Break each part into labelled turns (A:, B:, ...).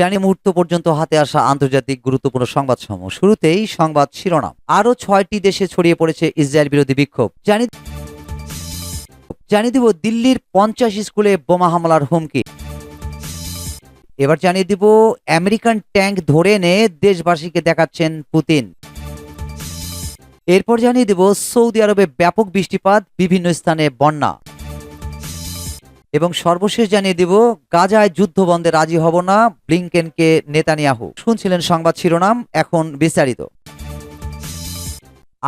A: জানি মুহূর্ত পর্যন্ত হাতে আসা আন্তর্জাতিক গুরুত্বপূর্ণ সংবাদ সমূহ শুরুতেই সংবাদ শিরোনাম আরও ছয়টি দেশে ছড়িয়ে পড়েছে ইসরায়েল বিরোধী বিক্ষোভ জানি জানিয়ে দিব দিল্লির পঞ্চাশ স্কুলে বোমা হামলার হুমকি এবার জানিয়ে দিব আমেরিকান ট্যাঙ্ক ধরে এনে দেশবাসীকে দেখাচ্ছেন পুতিন এরপর জানিয়ে দিব সৌদি আরবে ব্যাপক বৃষ্টিপাত বিভিন্ন স্থানে বন্যা এবং সর্বশেষ জানিয়ে দিব গাজায় যুদ্ধ বন্ধে রাজি হব না ব্লিংকেনকে নেতানিয়াহু শুনছিলেন সংবাদ শিরোনাম এখন বিস্তারিত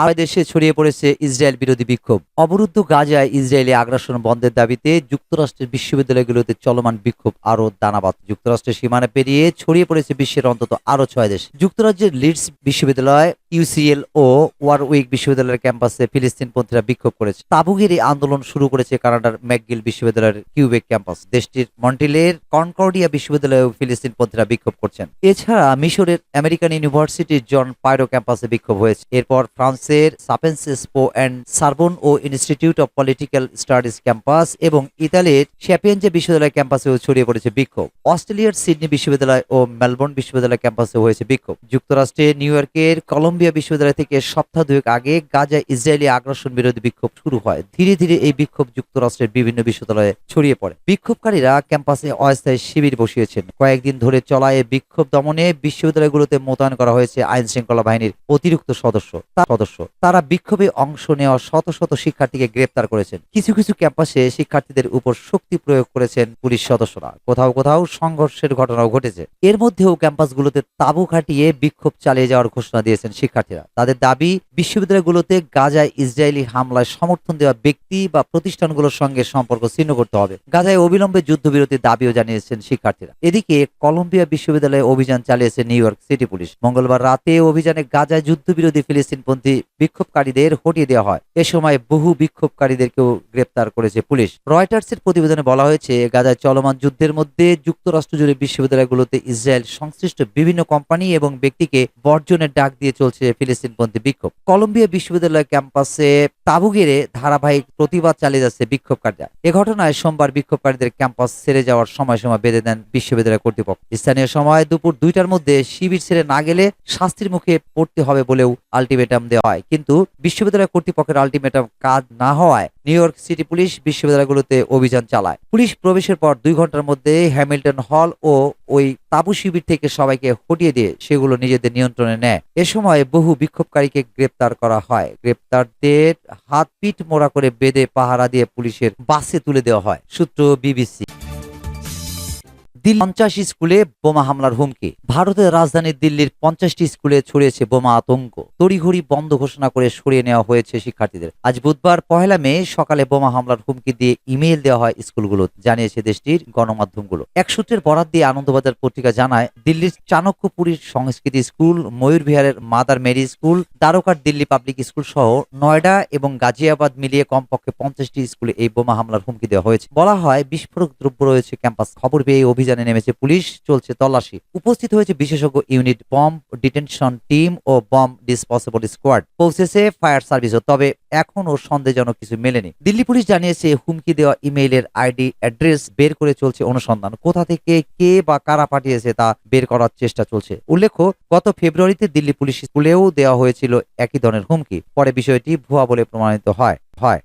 A: আর দেশে ছড়িয়ে পড়েছে ইসরায়েল বিরোধী বিক্ষোভ অবরুদ্ধ গাজায় ইসরায়েলি আগ্রাসন বন্ধের দাবিতে যুক্তরাষ্ট্রের বিশ্ববিদ্যালয়গুলোতে চলমান বিক্ষোভ আরও দানাবাদ যুক্তরাষ্ট্রের সীমানা পেরিয়ে ছড়িয়ে পড়েছে বিশ্বের অন্তত আরও ছয় দেশ যুক্তরাজ্যের লিডস বিশ্ববিদ্যালয় ইউসিএল ও ওয়ার উইক বিশ্ববিদ্যালয়ের ক্যাম্পাসে ফিলিস্তিনপন্থীরা বিক্ষোভ করেছে তাবুগের এই আন্দোলন শুরু করেছে কানাডার ম্যাকগিল বিশ্ববিদ্যালয়ের কিউবেক ক্যাম্পাস দেশটির মন্টিলের কনকর্ডিয়া বিশ্ববিদ্যালয়েও ফিলিস্তিনপন্থীরা বিক্ষোভ করছেন এছাড়া মিশরের আমেরিকান ইউনিভার্সিটির জন পাইরো ক্যাম্পাসে বিক্ষোভ হয়েছে এরপর ফ্রান্স এর সাপেন্স এসপো অ্যান্ড সার্বন ও institute of political studies campus এবং ইতালির শ্যাপিয়েঞ্জে বিশ্ববিদ্যালয় ক্যাম্পাসেও ছড়িয়ে পড়েছে বিক্ষোভ অস্ট্রেলিয়ার সিডনি বিশ্ববিদ্যালয় ও মেলবোর্ন বিশ্ববিদ্যালয় ক্যাম্পাসে হয়েছে বিক্ষোভ যুক্তরাষ্ট্রে নিউ ইয়র্কের কলম্বিয়া বিশ্ববিদ্যালয় থেকে সপ্তাহ দুয়েক আগে গাজা ইসরায়েলি আগ্রাসন বিরোধী বিক্ষোভ শুরু হয় ধীরে ধীরে এই বিক্ষোভ যুক্তরাষ্ট্রের বিভিন্ন বিশ্ববিদ্যালয়ে ছড়িয়ে পড়ে বিক্ষোভকারীরা ক্যাম্পাসে অস্থায়ী শিবির বসিয়েছেন কয়েকদিন ধরে চলায় বিক্ষোভ দমনে বিশ্ববিদ্যালয়গুলোতে মোতায়েন করা হয়েছে আইন শৃঙ্খলা বাহিনীর অতিরিক্ত সদস্য তার সদস্য সদস্য তারা বিক্ষোভে অংশ নেওয়া শত শত শিক্ষার্থীকে গ্রেপ্তার করেছেন কিছু কিছু ক্যাম্পাসে শিক্ষার্থীদের উপর শক্তি প্রয়োগ করেছেন পুলিশ সদস্যরা কোথাও কোথাও সংঘর্ষের ঘটনাও ঘটেছে এর মধ্যেও ক্যাম্পাসগুলোতে তাবু খাটিয়ে বিক্ষোভ চালিয়ে যাওয়ার ঘোষণা দিয়েছেন শিক্ষার্থীরা তাদের দাবি বিশ্ববিদ্যালয়গুলোতে গাজায় ইসরায়েলি হামলায় সমর্থন দেওয়া ব্যক্তি বা প্রতিষ্ঠানগুলোর সঙ্গে সম্পর্ক ছিন্ন করতে হবে গাজায় অবিলম্বে যুদ্ধবিরতির দাবিও জানিয়েছেন শিক্ষার্থীরা এদিকে কলম্বিয়া বিশ্ববিদ্যালয়ে অভিযান চালিয়েছে নিউ ইয়র্ক সিটি পুলিশ মঙ্গলবার রাতে অভিযানে গাজায় যুদ্ধবিরোধী ফিলিস্তিনপন্থী বিক্ষোভকারীদের হটিয়ে দেওয়া হয় এ সময় বহু বিক্ষোভকারীদেরকেও গ্রেপ্তার করেছে পুলিশ রয়টার্সের প্রতিবেদনে বলা হয়েছে গাজায় চলমান যুদ্ধের মধ্যে যুক্তরাষ্ট্র জুড়ে বিশ্ববিদ্যালয়গুলোতে ইসরায়েল সংশ্লিষ্ট বিভিন্ন কোম্পানি এবং ব্যক্তিকে বর্জনের ডাক দিয়ে চলছে ফিলিস্তিনপন্থী বিক্ষোভ কলম্বিয়া বিশ্ববিদ্যালয় ক্যাম্পাসে তাবু গেড়ে ধারাবাহিক প্রতিবাদ চালিয়ে যাচ্ছে বিক্ষোভকারীরা এ ঘটনায় সোমবার বিক্ষোভকারীদের ক্যাম্পাস ছেড়ে যাওয়ার সময়সীমা বেঁধে দেন বিশ্ববিদ্যালয় কর্তৃপক্ষ স্থানীয় সময় দুপুর দুইটার মধ্যে শিবির ছেড়ে না গেলে শাস্তির মুখে পড়তে হবে বলেও আলটিমেটাম দেওয়া হয় কিন্তু বিশ্ববিদ্যালয় কর্তৃপক্ষের আলটিমেটাম কাজ না হওয়ায় নিউ ইয়র্ক সিটি পুলিশ বিশ্ববিদ্যালয়গুলোতে অভিযান চালায় পুলিশ প্রবেশের পর দুই ঘন্টার মধ্যে হ্যামিল্টন হল ও ওই তাবু শিবির থেকে সবাইকে হটিয়ে দিয়ে সেগুলো নিজেদের নিয়ন্ত্রণে নেয় এ সময় বহু বিক্ষোভকারীকে গ্রেপ্তার করা হয় গ্রেপ্তারদের হাত পিঠ মোড়া করে বেঁধে পাহারা দিয়ে পুলিশের বাসে তুলে দেওয়া হয় সূত্র বিবিসি দিল্লি পঞ্চাশ স্কুলে বোমা হামলার হুমকি ভারতের রাজধানী দিল্লির পঞ্চাশটি স্কুলে ছড়িয়েছে বোমা আতঙ্ক তড়িঘড়ি বন্ধ ঘোষণা করে সরিয়ে নেওয়া হয়েছে শিক্ষার্থীদের আজ বুধবার পহেলা মে সকালে বোমা হামলার হুমকি দিয়ে ইমেইল দেওয়া হয় স্কুলগুলো জানিয়েছে দেশটির গণমাধ্যমগুলো এক সূত্রের বরাদ দিয়ে আনন্দবাজার পত্রিকা জানায় দিল্লির চাণক্যপুরীর সংস্কৃতি স্কুল ময়ূরবিহারের মাদার মেরি স্কুল দ্বারকার দিল্লি পাবলিক স্কুল সহ নয়ডা এবং গাজিয়াবাদ মিলিয়ে কমপক্ষে পঞ্চাশটি স্কুলে এই বোমা হামলার হুমকি দেওয়া হয়েছে বলা হয় বিস্ফোরক দ্রব্য রয়েছে ক্যাম্পাস খবর পেয়ে অভিযান অভিযানে নেমেছে পুলিশ চলছে তল্লাশি উপস্থিত হয়েছে বিশেষজ্ঞ ইউনিট বম ডিটেনশন টিম ও বম ডিসপসেবল স্কোয়াড পৌঁছেছে ফায়ার সার্ভিসও তবে এখনও সন্দেহজনক কিছু মেলেনি দিল্লি পুলিশ জানিয়েছে হুমকি দেওয়া ইমেইলের আইডি অ্যাড্রেস বের করে চলছে অনুসন্ধান কোথা থেকে কে বা কারা পাঠিয়েছে তা বের করার চেষ্টা চলছে উল্লেখ্য গত ফেব্রুয়ারিতে দিল্লি পুলিশ স্কুলেও দেওয়া হয়েছিল একই ধরনের হুমকি পরে বিষয়টি ভুয়া বলে প্রমাণিত হয় হয়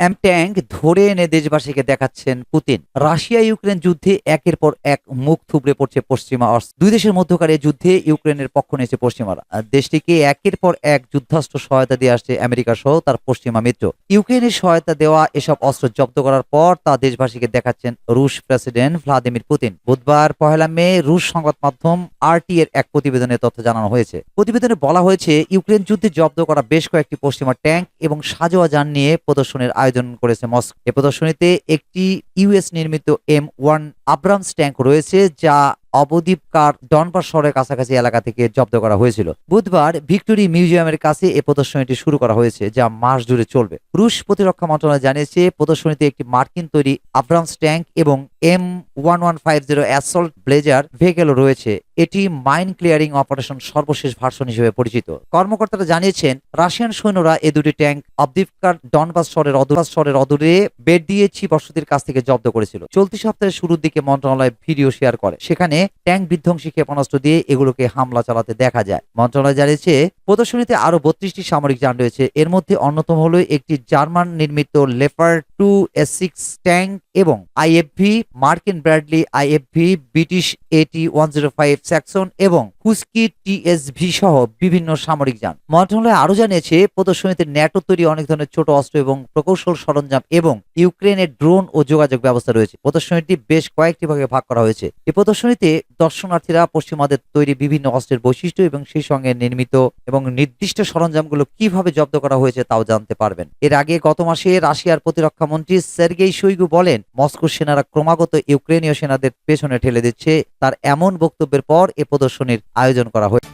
A: অ্যামট্যাঙ্ক ধরে এনে দেশবাসীকে দেখাচ্ছেন পুতিন রাশিয়া ইউক্রেন যুদ্ধে একের পর এক মুখ থুবড়ে পড়ছে পশ্চিমা অর্থ দুই দেশের মধ্যকার যুদ্ধে ইউক্রেনের পক্ষ নিয়েছে পশ্চিমারা দেশটিকে একের পর এক যুদ্ধাস্ত্র সহায়তা দিয়ে আসছে আমেরিকা সহ তার পশ্চিমা মিত্র ইউক্রেনের সহায়তা দেওয়া এসব অস্ত্র জব্দ করার পর তা দেশবাসীকে দেখাচ্ছেন রুশ প্রেসিডেন্ট ভ্লাদিমির পুতিন বুধবার পহেলা মে রুশ সংবাদ মাধ্যম আরটি এর এক প্রতিবেদনে তথ্য জানানো হয়েছে প্রতিবেদনে বলা হয়েছে ইউক্রেন যুদ্ধে জব্দ করা বেশ কয়েকটি পশ্চিমা ট্যাঙ্ক এবং সাজোয়া যান নিয়ে প্রদর্শনের আয়োজন করেছে মস্কো এ প্রদর্শনীতে একটি ইউএস নির্মিত এম ওয়ান আব্রামস ট্যাঙ্ক রয়েছে যা অবদ্বীপকার কার ডনপাস শহরের কাছাকাছি এলাকা থেকে জব্দ করা হয়েছিল বুধবার ভিক্টোরি মিউজিয়ামের কাছে এ প্রদর্শনীটি শুরু করা হয়েছে যা মাস জুড়ে চলবে রুশ প্রতিরক্ষা মন্ত্রণালয় জানিয়েছে প্রদর্শনীতে একটি মার্কিন তৈরি আব্রামস ট্যাঙ্ক এবং M one one five zero assault breacher vehicle রয়েছে এটি মাইন ক্লিয়ারিং অপারেশন সর্বশেষ ভার্সন হিসেবে পরিচিত কর্মকর্তারা জানিয়েছেন রাশিয়ান সৈন্যরা এ দুটি ট্যাঙ্ক অবদীপকার ডনবাস শহরের অদূরাস শহরের অদূরে বেড দিয়ে ছিপ বসতির কাছ থেকে জব্দ করেছিল চলতি সপ্তাহের শুরুর দিকে মন্ত্রণালয় ভিডিও শেয়ার করে সেখানে ট্যাঙ্ক বিধ্বংসী ক্ষেপণাস্ত্র দিয়ে এগুলোকে হামলা চালাতে দেখা যায় মন্ত্রণালয় জানিয়েছে প্রদর্শনীতে আরো বত্রিশটি সামরিক যান রয়েছে এর মধ্যে অন্যতম হল একটি জার্মান নির্মিত লেফার টু এস ট্যাঙ্ক এবং আইএফভি মার্কিন ব্র্যাডলি আইএফভি ব্রিটিশ এটি ওয়ান জিরো ফাইভ স্যাকসন এবং কুস্কি টিএসভি সহ বিভিন্ন সামরিক যান মন্ত্রণালয় আরো জানিয়েছে প্রদর্শনীতে ন্যাটো তৈরি অনেক ধরনের ছোট অস্ত্র এবং প্রকৌশল সরঞ্জাম এবং ইউক্রেনের ড্রোন ও যোগাযোগ ব্যবস্থা রয়েছে প্রদর্শনীটি বেশ কয়েকটি ভাগে ভাগ করা হয়েছে এই প্রদর্শনীতে দর্শনার্থীরা পশ্চিমাদের তৈরি বিভিন্ন অস্ত্রের বৈশিষ্ট্য এবং সেই সঙ্গে নির্মিত এবং নির্দিষ্ট সরঞ্জামগুলো কিভাবে জব্দ করা হয়েছে তাও জানতে পারবেন এর আগে গত মাসে রাশিয়ার প্রতিরক্ষা মন্ত্রী সের্গেই শৈগু বলেন মস্কো সেনারা ক্রমাগত ইউক্রেনীয় সেনাদের পেছনে ঠেলে দিচ্ছে তার এমন বক্তব্যের পর এ প্রদর্শনীর আয়োজন করা হয়েছে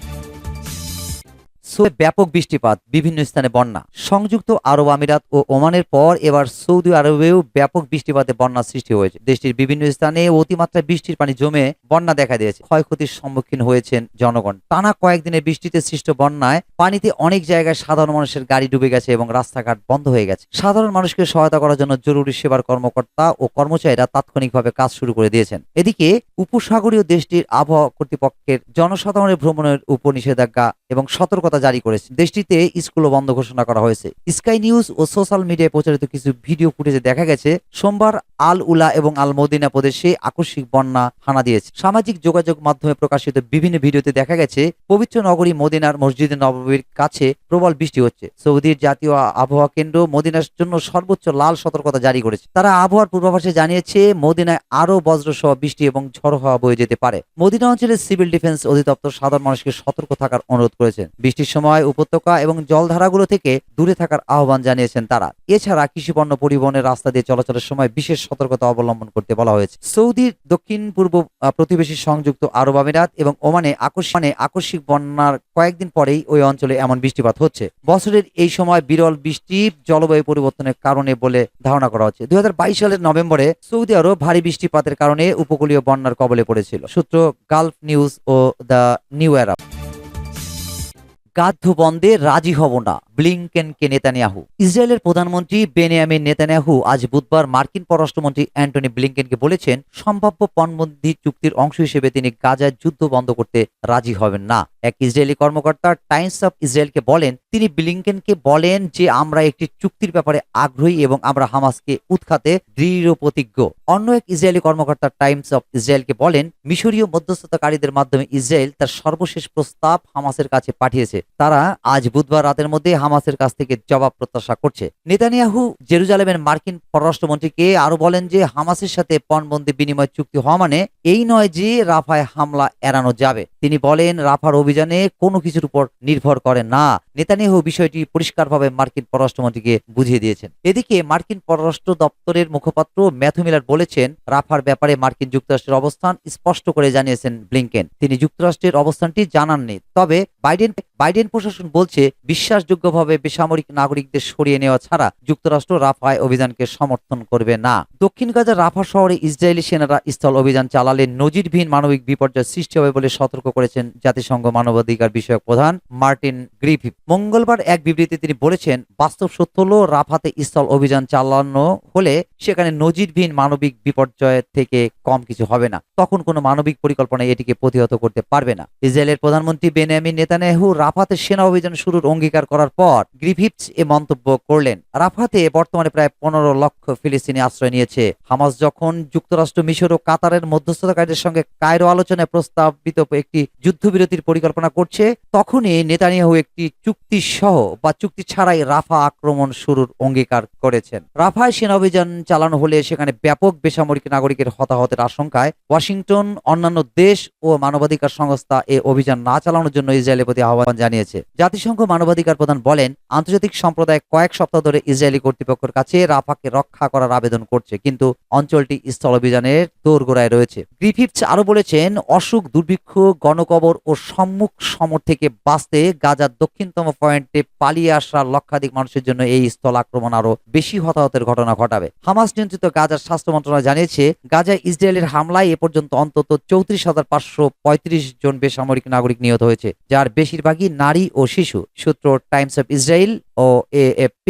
A: সৌদে ব্যাপক বৃষ্টিপাত বিভিন্ন স্থানে বন্যা সংযুক্ত আরব আমিরাত ও ওমানের পর এবার সৌদি আরবেও ব্যাপক বৃষ্টিপাতে বন্যা সৃষ্টি হয়েছে দেশটির বিভিন্ন স্থানে অতিমাত্রায় বৃষ্টির পানি জমে বন্যা দেখা দিয়েছে ক্ষয়ক্ষতির সম্মুখীন হয়েছেন জনগণ টানা কয়েকদিনের বৃষ্টিতে সৃষ্ট বন্যায় পানিতে অনেক জায়গায় সাধারণ মানুষের গাড়ি ডুবে গেছে এবং রাস্তাঘাট বন্ধ হয়ে গেছে সাধারণ মানুষকে সহায়তা করার জন্য জরুরি সেবার কর্মকর্তা ও কর্মচারীরা তাৎক্ষণিকভাবে কাজ শুরু করে দিয়েছেন এদিকে উপসাগরীয় দেশটির আবহাওয়া কর্তৃপক্ষের জনসাধারণের ভ্রমণের উপর নিষেধাজ্ঞা এবং সতর্কতা জারি করেছে দেশটিতে স্কুলও বন্ধ ঘোষণা করা হয়েছে স্কাই নিউজ ও সোশ্যাল মিডিয়ায় প্রচারিত কিছু ভিডিও ফুটেজে দেখা গেছে সোমবার আল উলা এবং আল মদিনা প্রদেশে আকস্মিক বন্যা হানা দিয়েছে সামাজিক যোগাযোগ মাধ্যমে প্রকাশিত বিভিন্ন ভিডিওতে দেখা গেছে পবিত্র নগরী মদিনার মসজিদে নববীর কাছে প্রবল বৃষ্টি হচ্ছে সৌদির জাতীয় আবহাওয়া কেন্দ্র মদিনার জন্য সর্বোচ্চ লাল সতর্কতা জারি করেছে তারা আবহাওয়ার পূর্বাভাসে জানিয়েছে মদিনায় আরও বজ্র সহ বৃষ্টি এবং ঝড় হওয়া বয়ে যেতে পারে মদিনা অঞ্চলের সিভিল ডিফেন্স অধিদপ্তর সাধারণ মানুষকে সতর্ক থাকার অনুরোধ করেছেন বৃষ্টির সময় উপত্যকা এবং জলধারাগুলো থেকে দূরে থাকার আহ্বান জানিয়েছেন তারা এছাড়া কৃষিপণ্য পরিবহনের রাস্তা দিয়ে চলাচলের সময় বিশেষ সতর্কতা অবলম্বন করতে বলা হয়েছে সৌদির দক্ষিণ পূর্ব প্রতিবেশী সংযুক্ত আরব আমিরাত এবং ওমানে আকর্ষণে মানে আকস্মিক বন্যার কয়েকদিন পরেই ওই অঞ্চলে এমন বৃষ্টিপাত হচ্ছে বছরের এই সময় বিরল বৃষ্টি জলবায়ু পরিবর্তনের কারণে বলে ধারণা করা হচ্ছে দুই সালের নভেম্বরে সৌদি আরব ভারী বৃষ্টিপাতের কারণে উপকূলীয় বন্যার কবলে পড়েছিল সূত্র গালফ নিউজ ও দ্য নিউ অ্যারাব বন্ধে রাজি হব না ব্লিংকেনকে নেতানিয়াহু ইসরায়েলের প্রধানমন্ত্রী বেনিয়ামিন নেতানিয়াহু আজ বুধবার মার্কিন পররাষ্ট্রমন্ত্রী অ্যান্টনি ব্লিংকেনকে বলেছেন সম্ভাব্য পণবন্দি চুক্তির অংশ হিসেবে তিনি গাজায় যুদ্ধ বন্ধ করতে রাজি হবেন না এক ইসরায়েলি কর্মকর্তা টাইমস অফ ইসরায়েলকে বলেন তিনি ব্লিংকেনকে বলেন যে আমরা একটি চুক্তির ব্যাপারে আগ্রহী এবং আমরা হামাসকে উৎখাতে দৃঢ় প্রতিজ্ঞ অন্য এক ইসরায়েলি কর্মকর্তা টাইমস অফ ইসরায়েলকে বলেন মিশরীয় মধ্যস্থতাকারীদের মাধ্যমে ইসরায়েল তার সর্বশেষ প্রস্তাব হামাসের কাছে পাঠিয়েছে তারা আজ বুধবার রাতের মধ্যে হামাসের কাছ থেকে জবাব প্রত্যাশা করছে নেতানিয়াহু জেরুজালেমের মার্কিন পররাষ্ট্রমন্ত্রীকে আরো বলেন যে হামাসের সাথে পণবন্দি বিনিময় চুক্তি হওয়া মানে এই নয় যে রাফায় হামলা এড়ানো যাবে তিনি বলেন রাফার অভিযানে কোনো কিছুর উপর নির্ভর করে না নেতানিয়াহু বিষয়টি পরিষ্কারভাবে মার্কিন পররাষ্ট্রমন্ত্রীকে বুঝিয়ে দিয়েছেন এদিকে মার্কিন পররাষ্ট্র দপ্তরের মুখপাত্র ম্যাথু মিলার বলেছেন রাফার ব্যাপারে মার্কিন যুক্তরাষ্ট্রের অবস্থান স্পষ্ট করে জানিয়েছেন ব্লিংকেন তিনি যুক্তরাষ্ট্রের অবস্থানটি জানাননি তবে বাইডেন বাইডেন প্রশাসন বলছে বিশ্বাসযোগ্যভাবে কোনোভাবে বেসামরিক নাগরিকদের সরিয়ে নেওয়া ছাড়া যুক্তরাষ্ট্র রাফায় অভিযানকে সমর্থন করবে না দক্ষিণ গাজার রাফা শহরে ইসরায়েলি সেনারা স্থল অভিযান চালালে নজিরবিহীন মানবিক বিপর্যয় সৃষ্টি হবে বলে সতর্ক করেছেন জাতিসংঘ মানবাধিকার বিষয়ক প্রধান মার্টিন গ্রিফ মঙ্গলবার এক বিবৃতিতে তিনি বলেছেন বাস্তব সত্য হল রাফাতে স্থল অভিযান চালানো হলে সেখানে নজিরবিহীন মানবিক বিপর্যয়ের থেকে কম কিছু হবে না তখন কোনো মানবিক পরিকল্পনা এটিকে প্রতিহত করতে পারবে না ইসরায়েলের প্রধানমন্ত্রী বেনিয়ামিন নেতানেহু রাফাতে সেনা অভিযান শুরুর অঙ্গীকার করার পর গ্রিভিপস এ মন্তব্য করলেন রাফাতে বর্তমানে প্রায় পনেরো লক্ষ ফিলিস্তিনি আশ্রয় নিয়েছে হামাস যখন যুক্তরাষ্ট্র মিশর ও কাতারের মধ্যস্থতাকারীদের সঙ্গে কায়রো আলোচনায় প্রস্তাবিত একটি যুদ্ধবিরতির পরিকল্পনা করছে তখনই নেতানিয়াহু একটি চুক্তি সহ বা চুক্তি ছাড়াই রাফা আক্রমণ শুরুর অঙ্গীকার করেছেন রাফায় সেনা অভিযান চালানো হলে সেখানে ব্যাপক বেসামরিক নাগরিকের হতাহতের আশঙ্কায় ওয়াশিংটন অন্যান্য দেশ ও মানবাধিকার সংস্থা এ অভিযান না চালানোর জন্য ইসরায়েলের প্রতি আহ্বান জানিয়েছে জাতিসংঘ মানবাধিকার প্রধান বলেন আন্তর্জাতিক সম্প্রদায় কয়েক সপ্তাহ ধরে ইসরায়েলি কর্তৃপক্ষের কাছে রাফাকে রক্ষা করার আবেদন করছে কিন্তু অঞ্চলটি স্থল স্থলবিজানের দোরগোড়ায় রয়েছে গ্রিফিথস আরও বলেছেন অসুখ দুর্ভিক্ষ গণকবর ও সম্মুখ সমর থেকে বাঁচতে গাজার দক্ষিণতম পয়েন্টে পালিয়ে আসা লক্ষাধিক মানুষের জন্য এই স্থল আক্রমণ আরও বেশি হতাহতের ঘটনা ঘটাবে হামাস নিয়ন্ত্রিত গাজার স্বাস্থ্য মন্ত্রণালয় জানিয়েছে গাজায় ইসরায়েলের হামলায় এ পর্যন্ত অন্তত চৌত্রিশ হাজার পাঁচশো পঁয়ত্রিশ জন বেসামরিক নাগরিক নিহত হয়েছে যার বেশিরভাগই নারী ও শিশু সূত্র টাইমস অফ ইসরায়েল ও এএফপি